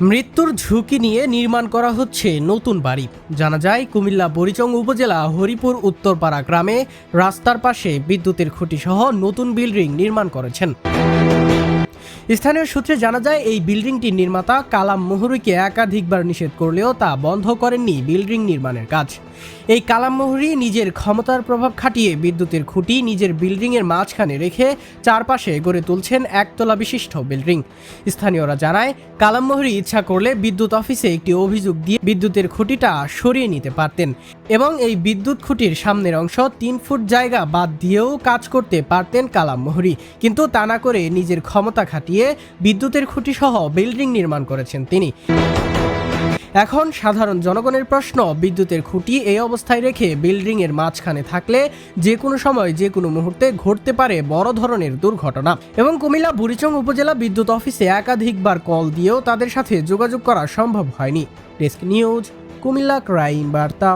মৃত্যুর ঝুঁকি নিয়ে নির্মাণ করা হচ্ছে নতুন বাড়ি। জানা যায়, কুমিল্লা বরিচং উপজেলা হরিপুর উত্তরপাড়া গ্রামে রাস্তার পাশে বিদ্যুতের খুঁটি সহ নতুন বিল্ডিং নির্মাণ করেছেন। স্থানীয় সূত্রে জানা যায়, এই বিল্ডিংটির নির্মাতা কালাম মুহুরিকে একাধিকবার নিষেধ করলেও তা বন্ধ করেননি বিল্ডিং নির্মাণের কাজ। এই কালাম মুহুরি নিজের ক্ষমতার প্রভাব খাটিয়ে বিদ্যুতের খুঁটি নিজের বিল্ডিংয়ের মাঝখানে রেখে চারপাশে গড়ে তুলছেন একতলা বিশিষ্ট বিল্ডিং। স্থানীয়রা জানায়, কালাম মুহুরি ইচ্ছা করলে বিদ্যুৎ অফিসে একটি অভিযোগ দিয়ে বিদ্যুতের খুঁটিটা সরিয়ে নিতে পারতেন এবং এই বিদ্যুৎ খুঁটির সামনের অংশ তিন ফুট জায়গা বাদ দিয়েও কাজ করতে পারতেন কালাম মোহরি। কিন্তু তা না করে নিজের ক্ষমতা খাটিয়ে বিদ্যুতের খুঁটি সহ বিল্ডিং নির্মাণ করেছেন তিনি। এখন সাধারণ জনগণের প্রশ্ন, বিদ্যুতের খুঁটি এই অবস্থায় রেখে বিল্ডিং এর মাঝখানে থাকলে যে কোনো সময়, যে কোনো মুহূর্তে ঘটতে পারে বড় ধরনের দুর্ঘটনা। এবং কুমিল্লা, বুড়িচং উপজেলা বিদ্যুৎ অফিসে একাধিকবার কল দিয়েও তাদের সাথে যোগাযোগ করা সম্ভব হয়নি। ডেস্ক নিউজ, কুমিল্লা ক্রাইম বার্তা।